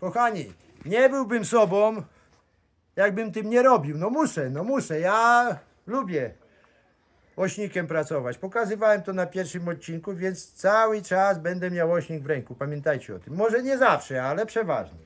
Kochani, nie byłbym sobą, jakbym tym nie robił. No muszę, no muszę. Ja lubię ośnikiem pracować. Pokazywałem to na pierwszym odcinku, więc cały czas będę miał ośnik w ręku. Pamiętajcie o tym. Może nie zawsze, ale przeważnie.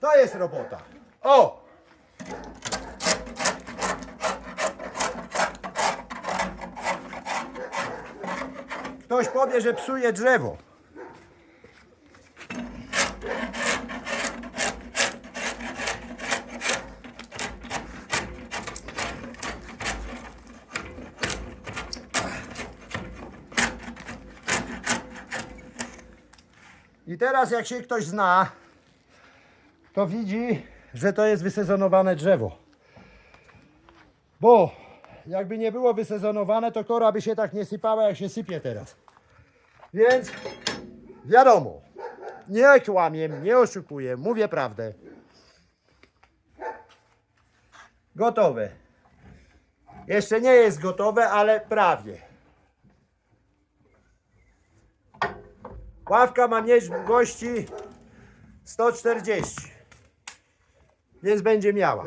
To jest robota. O! Ktoś powie, że psuje drzewo. I teraz jak się ktoś zna, to widzi, że to jest wysezonowane drzewo. Bo jakby nie było wysezonowane, to kora by się tak nie sypała, jak się sypie teraz. Więc wiadomo, nie kłamię, nie oszukuję, mówię prawdę. Gotowe. Jeszcze nie jest gotowe, ale prawie. Ławka ma mieć długości 140. Więc będzie miała.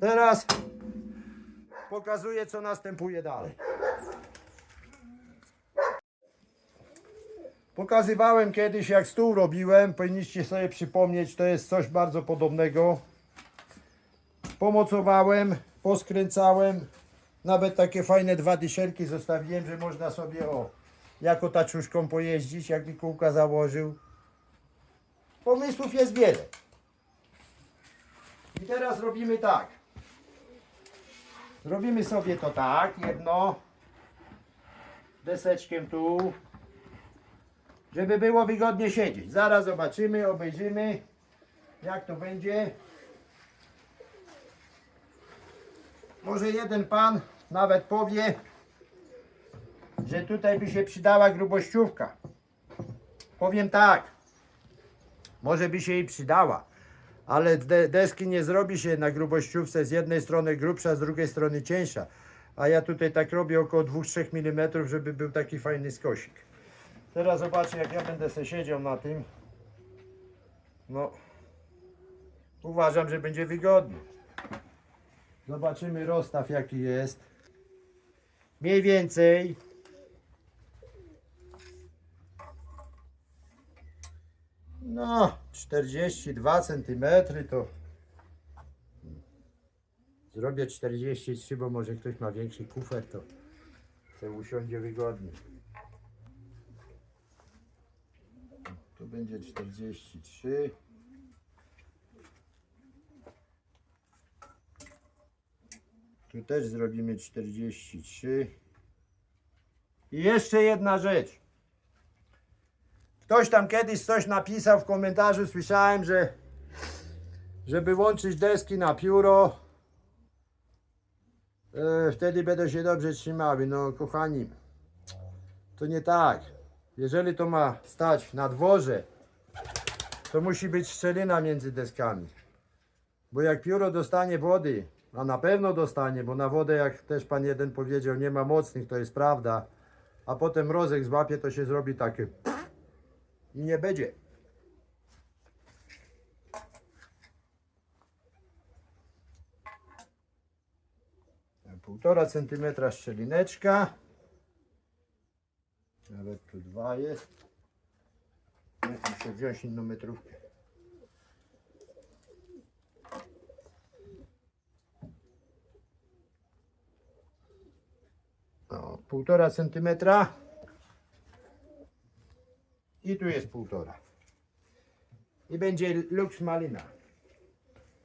Teraz pokazuję, co następuje dalej. Pokazywałem kiedyś, jak stół robiłem. Powinniście sobie przypomnieć, to jest coś bardzo podobnego. Pomocowałem, poskręcałem. Nawet takie fajne dwa dyszelki zostawiłem, że można sobie o, jako taczuszką pojeździć, jakby kółka założył. Pomysłów jest wiele. I teraz robimy tak. Zrobimy sobie to tak, jedno deseczkiem tu, żeby było wygodnie siedzieć. Zaraz zobaczymy, obejrzymy, jak to będzie. Może jeden pan nawet powie, że tutaj by się przydała grubościówka. Powiem tak, może by się jej przydała, ale de deski nie zrobi się na grubościówce z jednej strony grubsza, z drugiej strony cieńsza. A ja tutaj tak robię około 2-3 mm, żeby był taki fajny skosik. Teraz zobaczę jak ja będę se siedział na tym. No, uważam, że będzie wygodnie. Zobaczymy rozstaw jaki jest. Mniej więcej No, 42 cm to zrobię 43, bo może ktoś ma większy kufer, to se usiądzie wygodnie. Tu będzie 43. Tu też zrobimy 43. I jeszcze jedna rzecz. Ktoś tam kiedyś coś napisał w komentarzu, słyszałem, że żeby łączyć deski na pióro, e, wtedy będą się dobrze trzymały. No kochani, to nie tak. Jeżeli to ma stać na dworze, to musi być szczelina między deskami. Bo jak pióro dostanie wody, a na pewno dostanie, bo na wodę, jak też pan jeden powiedział, nie ma mocnych, to jest prawda, a potem mrozek złapie, to się zrobi takie i nie będzie. Półtora centymetra szczelineczka. Nawet tu dwa jest. Muszę wziąć inną metrówkę. O, półtora centymetra. I tu jest półtora. I będzie lux malina.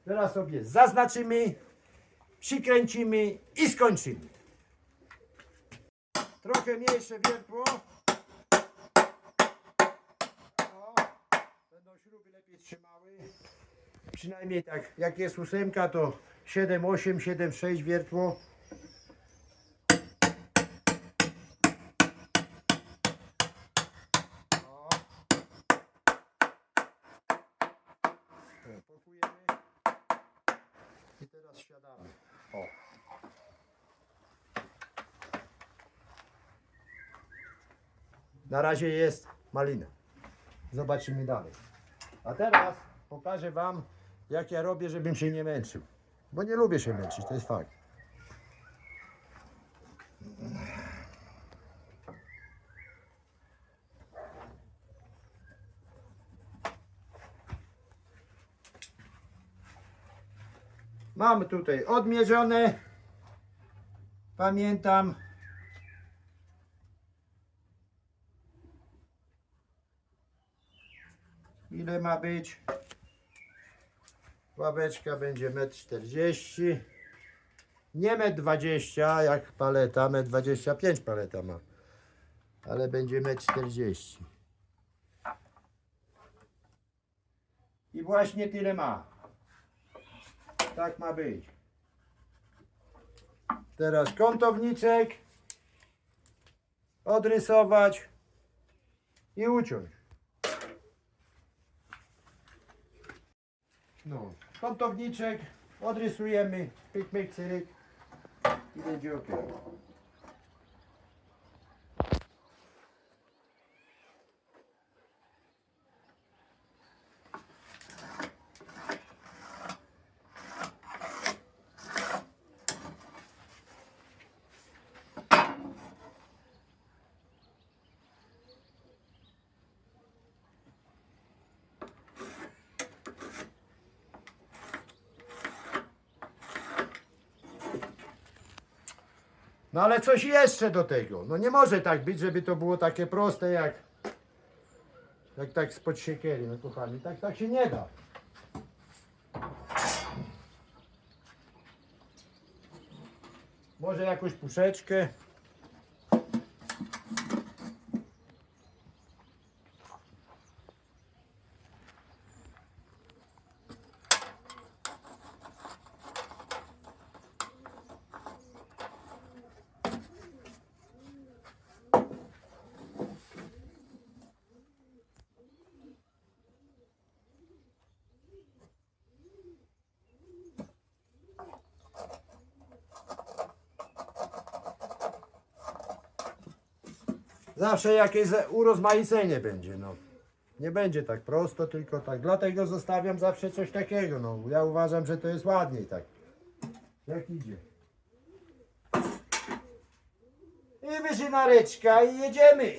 Teraz sobie zaznaczymy, przykręcimy i skończymy. Trochę mniejsze wiertło. O, będą śruby lepiej trzymały. Przynajmniej tak, jak jest ósemka, to 7,8, 7,6 wiertło. O. Pokujemy. I teraz siadamy. O. Na razie jest malina. Zobaczymy dalej. A teraz pokażę Wam, jak ja robię, żebym się nie męczył. Bo nie lubię się męczyć, to jest fakt. Mamy tutaj odmierzone. Pamiętam. Ile ma być? Ławeczka będzie 1,40 m. Nie 1,20 m jak paleta, 1,25 m paleta ma. Ale będzie 1,40 m. I właśnie tyle ma. Tak ma być. Teraz kątowniczek odrysować i uciąć. No, kątowniczek odrysujemy, pyk, pyk, cyryk i będzie ok. No ale coś jeszcze do tego. No nie może tak być, żeby to było takie proste jak jak tak spod siekiery, no kochani, tak, tak się nie da. Może jakąś puszeczkę. Zawsze jakieś urozmaicenie będzie, no. Nie będzie tak prosto, tylko tak. Dlatego zostawiam zawsze coś takiego, no. Ja uważam, że to jest ładniej tak. Jak idzie. I wyżynareczka i jedziemy.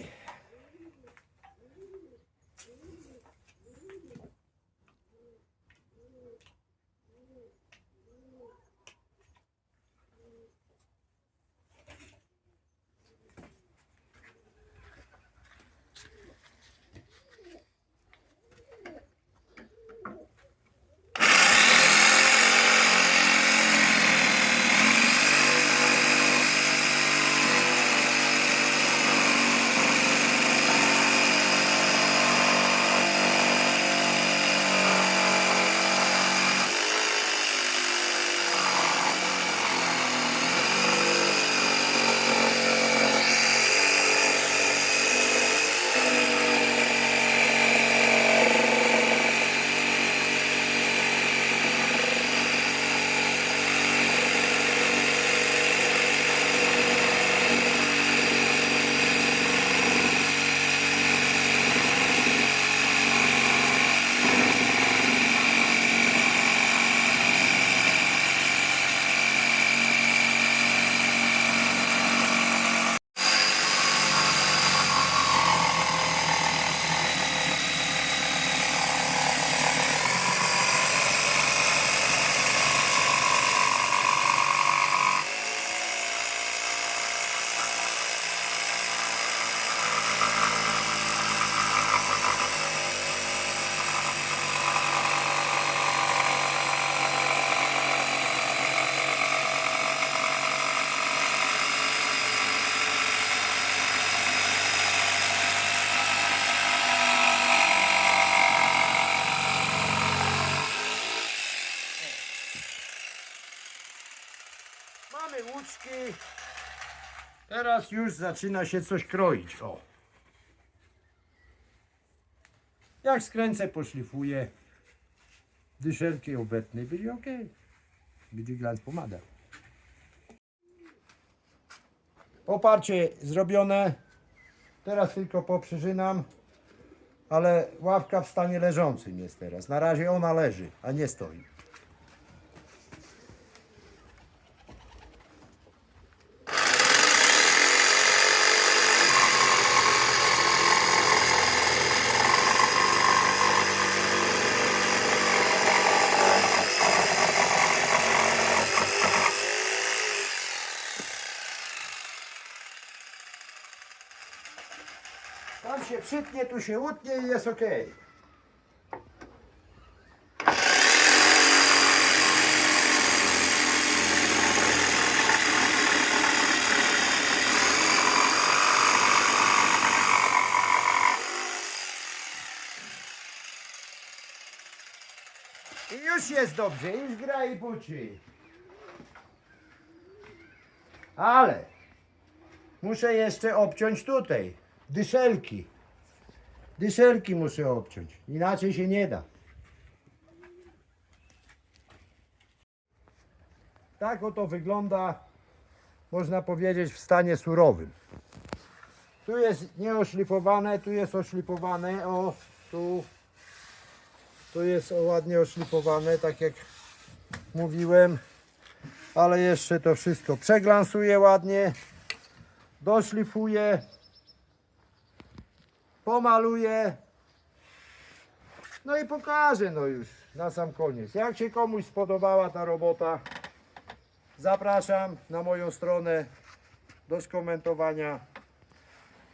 Mamy łuczki. Teraz już zaczyna się coś kroić. O. Jak skręcę, poszlifuję. Dyszelki obetnej byli ok. Vigilance pomada. Oparcie zrobione. Teraz tylko poprzyżynam. Ale ławka w stanie leżącym jest teraz. Na razie ona leży, a nie stoi. Tam się przytnie, tu się utnie i jest ok. I już jest dobrze, już gra i buczy. Ale muszę jeszcze obciąć tutaj dyszelki. Dyszelki muszę obciąć, inaczej się nie da. Tak oto wygląda, można powiedzieć, w stanie surowym. Tu jest nieoszlifowane, tu jest oszlifowane, o, tu, tu jest ładnie oszlifowane, tak jak mówiłem, ale jeszcze to wszystko przeglansuję ładnie, doszlifuję, pomaluję. No i pokażę no już na sam koniec. Jak się komuś spodobała ta robota, zapraszam na moją stronę do skomentowania.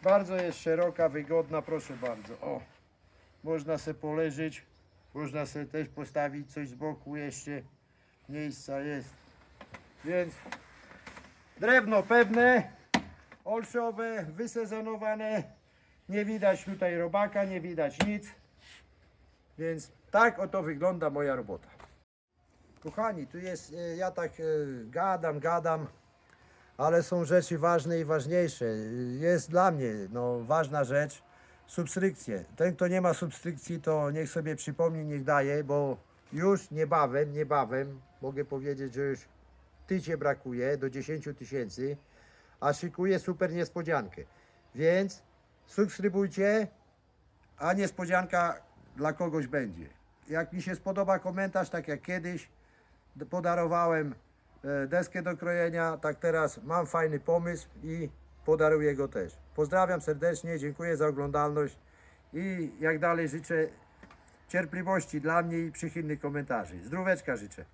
Bardzo jest szeroka, wygodna, proszę bardzo. O, można sobie poleżeć, można sobie też postawić coś z boku jeszcze. Miejsca jest. Więc drewno pewne, olszowe, wysezonowane. Nie widać tutaj robaka, nie widać nic. Więc tak oto wygląda moja robota. Kochani, tu jest, e, ja tak e, gadam, gadam, ale są rzeczy ważne i ważniejsze. Jest dla mnie no, ważna rzecz, subskrypcje. Ten, kto nie ma subskrypcji, to niech sobie przypomni, niech daje, bo już niebawem, niebawem, mogę powiedzieć, że już tycie brakuje do 10 tysięcy, a szykuję super niespodziankę. Więc subskrybujcie, a niespodzianka dla kogoś będzie. Jak mi się spodoba komentarz, tak jak kiedyś podarowałem e, deskę do krojenia, tak teraz mam fajny pomysł i podaruję go też. Pozdrawiam serdecznie, dziękuję za oglądalność i jak dalej życzę cierpliwości dla mnie i przychylnych komentarzy. Zdróweczka życzę.